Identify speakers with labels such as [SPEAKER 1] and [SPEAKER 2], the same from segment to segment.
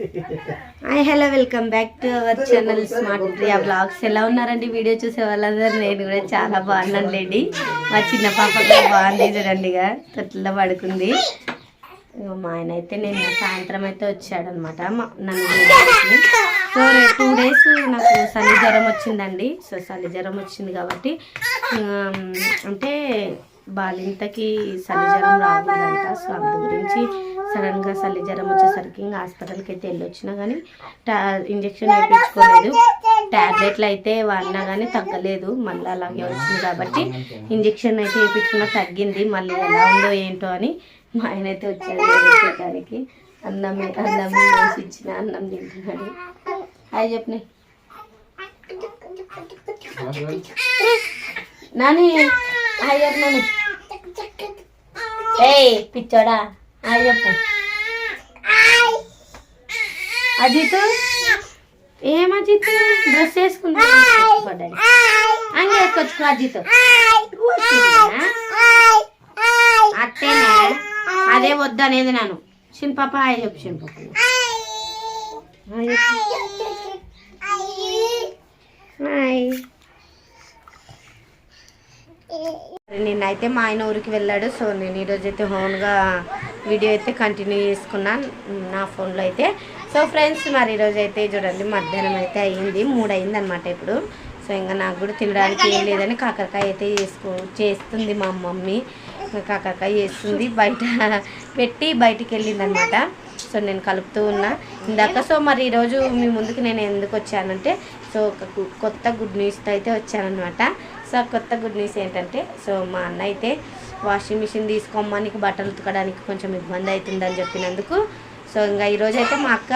[SPEAKER 1] Hi hello welcome back to our channel smart Priya vlogs ఎలా ఉన్నారండి? Video చూసే వాళ్ళందరూ నేను కూడా చాలా బాగున్నాను లేండి. మా చిన్న పాప కూడా బాగుంది చూడండి ఇక. తొట్లలో పడుకుంది. మా ఆయన అయితే నేను సాయంత్రం అయితే వచ్చాడనమాట. నన్ను చూడడానికి. సో టూ డేస్ నాకు చలి జ్వరం వచ్చిందండి. సో చలి జ్వరం వచ్చింది కాబట్టి అంటే బాలింతకి చలి జ్వరం రాకూడదంట. సో అందు గురించి సడన్గా చల్లి జ్వరం వచ్చేసరికి ఇంకా హాస్పిటల్కి అయితే వెళ్ళొచ్చినా కానీ టా ఇంజక్షన్ వేయించుకోలేదు ట్యాబ్లెట్లు అయితే వాడినా కానీ తగ్గలేదు. మళ్ళీ అలాగే వచ్చింది కాబట్టి ఇంజక్షన్ అయితే వేయించుకున్నా తగ్గింది. మళ్ళీ ఎలా ఉందో ఏంటో అని మా ఆయన అయితే వచ్చాడు వేయించడానికి అన్నం అన్నం వేసి ఇచ్చిన అన్నం తింటున్నాడు. హాయ్ చెప్పని. నాని హాయ్ చెప్పు నాని ఏయ్ పిచ్చోడా. చెప్పు. అజిత్? ఏం అజిత్? డ్రెస్ వేసుకుందా? అంగే వేసుకోవచ్చు అజిత్. అట్టేనే అదే వద్దనేది నేను నాను హాయ్ చెప్పు శిల్పప్ప హాయ్ చెప్పు. నిన్నైతే మా ఆయన ఊరికి వెళ్ళాడు. సో నేను ఈరోజైతే హోన్గా వీడియో అయితే కంటిన్యూ చేసుకున్నాను నా ఫోన్లో అయితే. సో ఫ్రెండ్స్ మరి ఈరోజు అయితే చూడండి మధ్యాహ్నం అయితే అయ్యింది మూడు అయింది అనమాట ఇప్పుడు. సో ఇంకా నాకు కూడా తినడానికి ఏం లేదని కాకరకాయ అయితే చేసుకో చేస్తుంది మా మమ్మీ. కాకరకాయ చేస్తుంది బయట పెట్టి బయటికి వెళ్ళింది అనమాట సో నేను కలుపుతూ ఉన్నా. ఇందాక సో మరి ఈరోజు మీ ముందుకు నేను ఎందుకు వచ్చానంటే సో ఒక కొత్త గుడ్ న్యూస్తో అయితే వచ్చానమాట సో కొత్త గుడ్ న్యూస్ ఏంటంటే సో మా అన్న అయితే వాషింగ్ మిషన్ తీసుకోమనికి బట్టలు ఉతకడానికి కొంచెం ఇబ్బంది అవుతుందని చెప్పినందుకు. సో ఇంకా ఈరోజు అయితే మా అక్క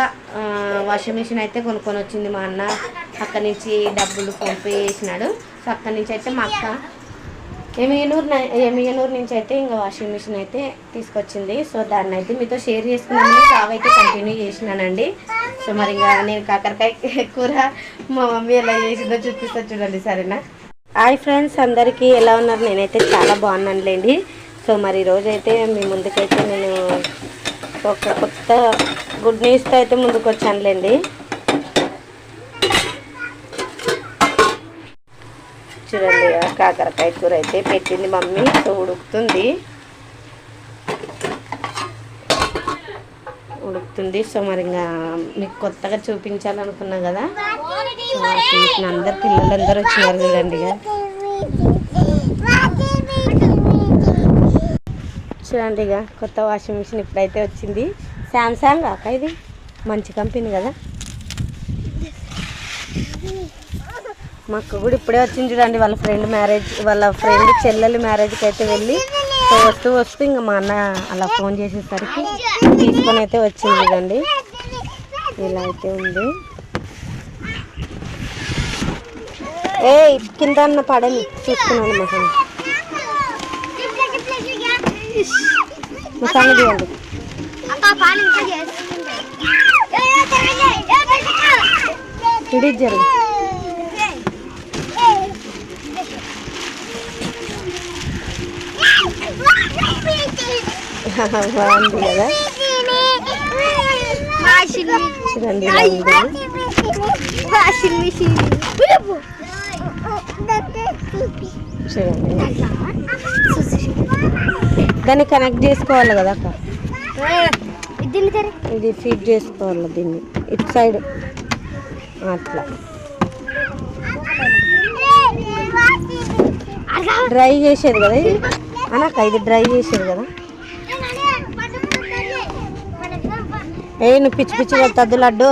[SPEAKER 1] వాషింగ్ మిషన్ అయితే కొనుక్కొని వచ్చింది మా అన్న. అక్క నుంచి డబ్బులు ఫోన్పే చేసినాడు. సో అక్కడి నుంచి అయితే మా అక్క ఎమియనూరు ఎమియనూరు నుంచి అయితే ఇంకా వాషింగ్ మిషన్ అయితే తీసుకొచ్చింది. సో దాన్ని అయితే మీతో షేర్ చేసుకున్నాను కావైతే అయితే కంటిన్యూ చేసినానండి. సో మరి ఇంకా నేను కాకరకాయ కూర మా మమ్మీ ఎలా చేసిందో చూపిస్తా చూడండి సరేనా? హాయ్ ఫ్రెండ్స్ అందరికీ ఎలా ఉన్నారు? నేనైతే చాలా బాగున్నానులేండి. సో మరి ఈరోజైతే మీ ముందుకైతే నేను ఒక కొత్త గుడ్ న్యూస్తో అయితే ముందుకు వచ్చానులేండి చూడండి కాకరకాయ కూర అయితే పెట్టింది మమ్మీ. సో ఉడుకుతుంది. ఉడుకుతుంది. సో మరి ఇంకా మీకు కొత్తగా చూపించాలనుకున్నా కదా. వాషింగ్ మిషన్ అందరు పిల్లలందరూ వచ్చినారు చూడండి ఇక. చూడండి ఇక కొత్త వాషింగ్ మిషన్ ఇప్పుడైతే వచ్చింది. శాంసంగ్ అక్క ఇది? మంచి కంపెనీ కదా. మాకు కూడా ఇప్పుడే వచ్చింది చూడండి వాళ్ళ ఫ్రెండ్ మ్యారేజ్ వాళ్ళ ఫ్రెండ్ చెల్లెలు మ్యారేజ్కి అయితే వెళ్ళి వస్తూ వస్తూ ఇంకా మా అన్న అలా ఫోన్ చేసేసరికి తీసుకొని అయితే వచ్చింది చూడండి. ఇలా అయితే ఉంది. ఏ కింద అన్న పడని చూసుకున్నాను మహన్ మసాలా తీయండి ఇది జరుగు బాగుంది కదా చూడండి ఇలా ఉంది చూడండి దాన్ని కనెక్ట్ చేసుకోవాలి కదా అక్క. ఇది ఫిట్ చేసుకోవాలి దీన్ని. ఇటు సైడ్ అట్లా. డ్రై చేసేది కదా ఇది? అనక్క ఇది డ్రై చేసేది కదా? ఏ నువ్వు పిచ్చి పిచ్చి కొట్టద్దు లడ్డు.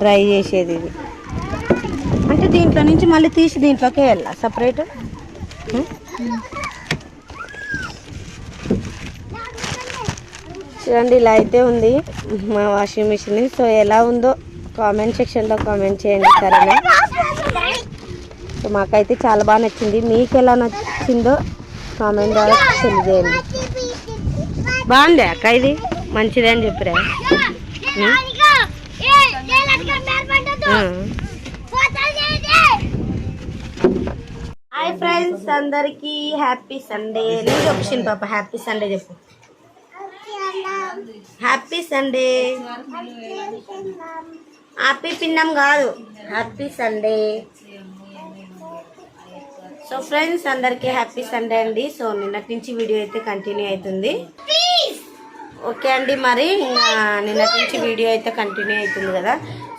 [SPEAKER 1] డ్రై చేసేది ఇది. అంటే దీంట్లో నుంచి మళ్ళీ తీసి దీంట్లోకి వెళ్ళా సపరేట్? చూడండి ఇలా అయితే ఉంది మా వాషింగ్ మిషన్. సో ఎలా ఉందో కామెంట్ సెక్షన్లో కామెంట్ చేయండి సరేనా? సో మాకైతే చాలా బాగా నచ్చింది. మీకు ఎలా నచ్చిందో కామెంట్ ద్వారా తెలియజేయండి బాగుంది అక్క ఇది? మంచిదే అని చెప్పిరా? ఆ. ఫ్రెండ్స్ అందరికి హ్యాపీ సండే. నేను చెప్పేసింది పాప హ్యాపీ సండే చెప్పు. Happy Sunday. హ్యాపీ పిన్నం కాదు హ్యాపీ సండే. సో ఫ్రెండ్స్ అందరికీ హ్యాపీ సండే అండి. సో నిన్నటి నుంచి వీడియో అయితే కంటిన్యూ అవుతుంది. ఓకే అండి మరి నిన్నటి నుంచి వీడియో అయితే కంటిన్యూ అవుతుంది కదా.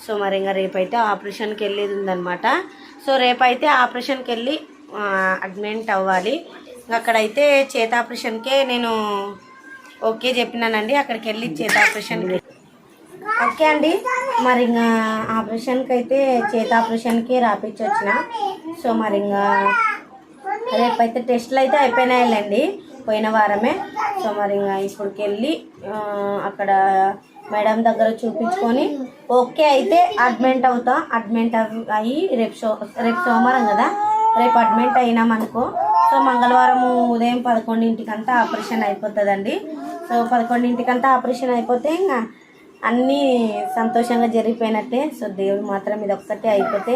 [SPEAKER 1] సో మరి ఇంకా రేపైతే ఆపరేషన్కి వెళ్ళేది ఉందనమాట సో రేపైతే ఆపరేషన్కి వెళ్ళి అడ్మిట్ అవ్వాలి. అక్కడైతే చేత ఆపరేషన్కే నేను ఓకే చెప్పినానండి. అక్కడికి వెళ్ళి చేత ఆపరేషన్కి. ఓకే అండి. మరి ఇంకా ఆపరేషన్కి అయితే చేత ఆపరేషన్కి రాపించి వచ్చిన సో మరి ఇంకా రేపైతే టెస్ట్లు అయితే అయిపోయినాయిలేండి. పోయిన వారమే. సో మరి ఇంకా ఇప్పటికి వెళ్ళి అక్కడ మేడం దగ్గర చూపించుకొని ఓకే అయితే అడ్మిట్ అవుతా. అడ్మిట్ అయ్యి రేపు సో రేపు సోమవారం కదా? రేపు అడ్మిట్ అయినామనుకో సో మంగళవారం ఉదయం పదకొండింటికంతా ఆపరేషన్ అయిపోతుందండి. సో పదకొండింటికంతా ఆపరేషన్ అయిపోతే ఇంకా అన్నీ సంతోషంగా జరిగిపోయినట్టే. సో దేవుడు మాత్రం ఇది ఒక్కటే అయిపోతే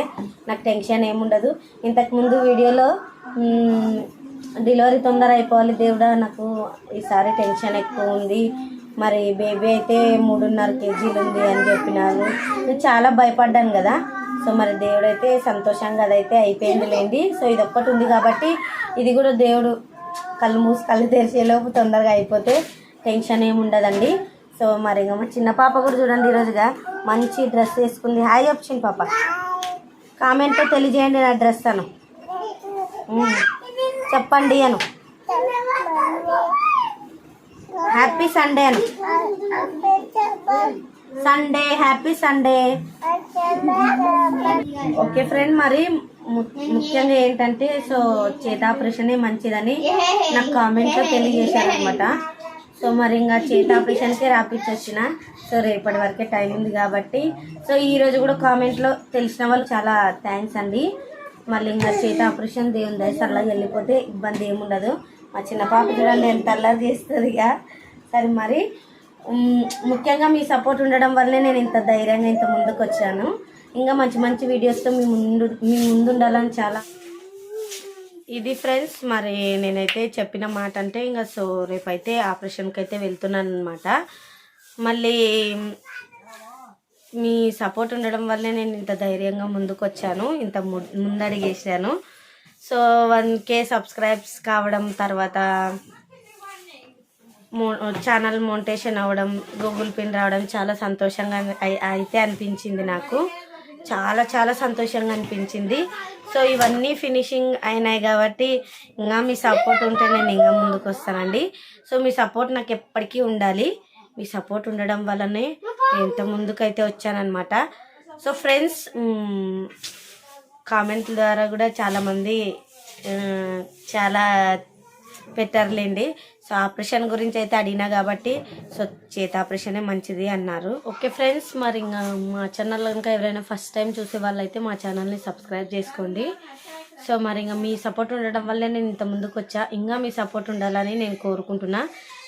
[SPEAKER 1] నాకు టెన్షన్ ఏముండదు. ఇంతకుముందు వీడియోలో డెలివరీ తొందర అయిపోవాలి దేవుడా నాకు ఈసారి టెన్షన్ ఎక్కువ ఉంది. మరి బేబీ అయితే మూడున్నర కేజీలు ఉంది అని చెప్పినారు. నేను చాలా భయపడ్డాను కదా. సో మరి దేవుడు అయితే సంతోషంగా అదైతే అయిపోయింది లేండి. సో ఇది ఒక్కటి ఉంది కాబట్టి ఇది కూడా దేవుడు కళ్ళు మూసి కళ్ళు తెరిచేలోపు తొందరగా అయిపోతే టెన్షన్ ఏమి ఉండదండి. సో మరి ఇంకా మా చిన్న పాప కూడా చూడండి ఈరోజుగా మంచి డ్రెస్ వేసుకుంది. హాయ్ చెప్పింది పాప. కామెంట్తో తెలియజేయండి నా డ్రెస్ అను. చెప్పండి Anu. Happy Sunday Anu. Sunday happy Sunday okay friend మరి ము- ముఖ్యంగా ఏంటంటే సో చేత ఆపరేషనే మంచిదని నాకు కామెంట్లో తెలియజేశారనమాట సో మరి ఇంకా చేత ఆపరేషన్కే రాపిచ్చి సో రేపటి వరకే టైం ఉంది కాబట్టి. సో ఈ రోజు కూడా కామెంట్లో తెలిసిన వాళ్ళు చాలా థ్యాంక్స్ అండి. మళ్ళీ ఇంకా చేత ఆపరేషన్ దేవుని దయ వెళ్ళిపోతే ఇబ్బంది ఏముండదు. మా చిన్న పాప చూడండి ఎంత అల్లరి చేస్తుంది ఇక సరే మరి ముఖ్యంగా మీ సపోర్ట్ ఉండడం వల్లే నేను ఇంత ధైర్యంగా ఇంత ముందుకు వచ్చాను ఇంకా మంచి మంచి వీడియోస్తో మీ ముందు మీ ముందు ఉండాలని చాలా ఇది ఫ్రెండ్స్ మరి నేనైతే చెప్పిన మాట అంటే ఇంకా సో రేపైతే ఆపరేషన్కి అయితే వెళ్తున్నాను అనమాట మళ్ళీ మీ సపోర్ట్ ఉండడం వల్లే నేను ఇంత ధైర్యంగా ముందుకు వచ్చాను ఇంత ము- ముందడిగేసాను సో వన్ కే సబ్స్క్రైబ్స్ కావడం తర్వాత ఛానల్ మోంటేషన్ అవ్వడం గూగుల్ పిన్ రావడం చాలా సంతోషంగా అయితే అనిపించింది నాకు. చాలా చాలా సంతోషంగా అనిపించింది. సో ఇవన్నీ ఫినిషింగ్ అయినాయి కాబట్టి ఇంకా మీ సపోర్ట్ ఉంటే నేను ఇంకా ముందుకు వస్తానండి. సో మీ సపోర్ట్ నాకు ఎప్పటికీ ఉండాలి. మీ సపోర్ట్ ఉండడం వల్లనే ఎంత ముందుకైతే వచ్చానమాట సో ఫ్రెండ్స్ కామెంట్ల ద్వారా కూడా చాలామంది చాలా పెట్టారులేండి. సో ఆపరేషన్ గురించి అయితే అడిగినా కాబట్టి సో చేత ఆపరేషనే మంచిది అన్నారు. ఓకే ఫ్రెండ్స్ మరి ఇంకా మా ఛానల్ ఇంకా ఎవరైనా ఫస్ట్ టైం చూసే వాళ్ళైతే మా ఛానల్ని సబ్స్క్రైబ్ చేసుకోండి. సో మరి ఇంకా మీ సపోర్ట్ ఉండడం వల్లే నేను ఇంత ముందుకు వచ్చా. ఇంకా మీ సపోర్ట్ ఉండాలని నేను కోరుకుంటున్నా.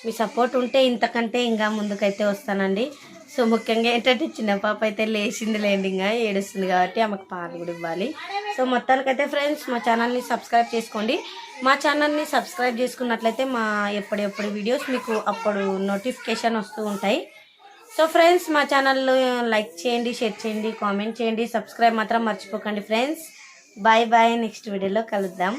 [SPEAKER 1] మీ సపోర్ట్ ఉంటే ఇంతకంటే ఇంకా ముందుకైతే వస్తానండి. సో ముఖ్యంగా ఏంటంటే చిన్న పాప అయితే లేచింది లేండి ఇంకా ఏడుస్తుంది కాబట్టి ఆమెకు పాలు కూడా ఇవ్వాలి. సో మొత్తానికైతే ఫ్రెండ్స్ మా ఛానల్ని సబ్స్క్రైబ్ చేసుకోండి. మా ఛానల్ని సబ్స్క్రైబ్ చేసుకున్నట్లయితే మా ఎప్పుడెప్పుడు వీడియోస్ మీకు అప్పుడు నోటిఫికేషన్ వస్తూ ఉంటాయి. సో ఫ్రెండ్స్ మా ఛానల్లో లైక్ చేయండి షేర్ చేయండి కామెంట్ చేయండి సబ్స్క్రైబ్ మాత్రం మర్చిపోకండి ఫ్రెండ్స్. బాయ్ బాయ్ నెక్స్ట్ వీడియోలో కలుద్దాం.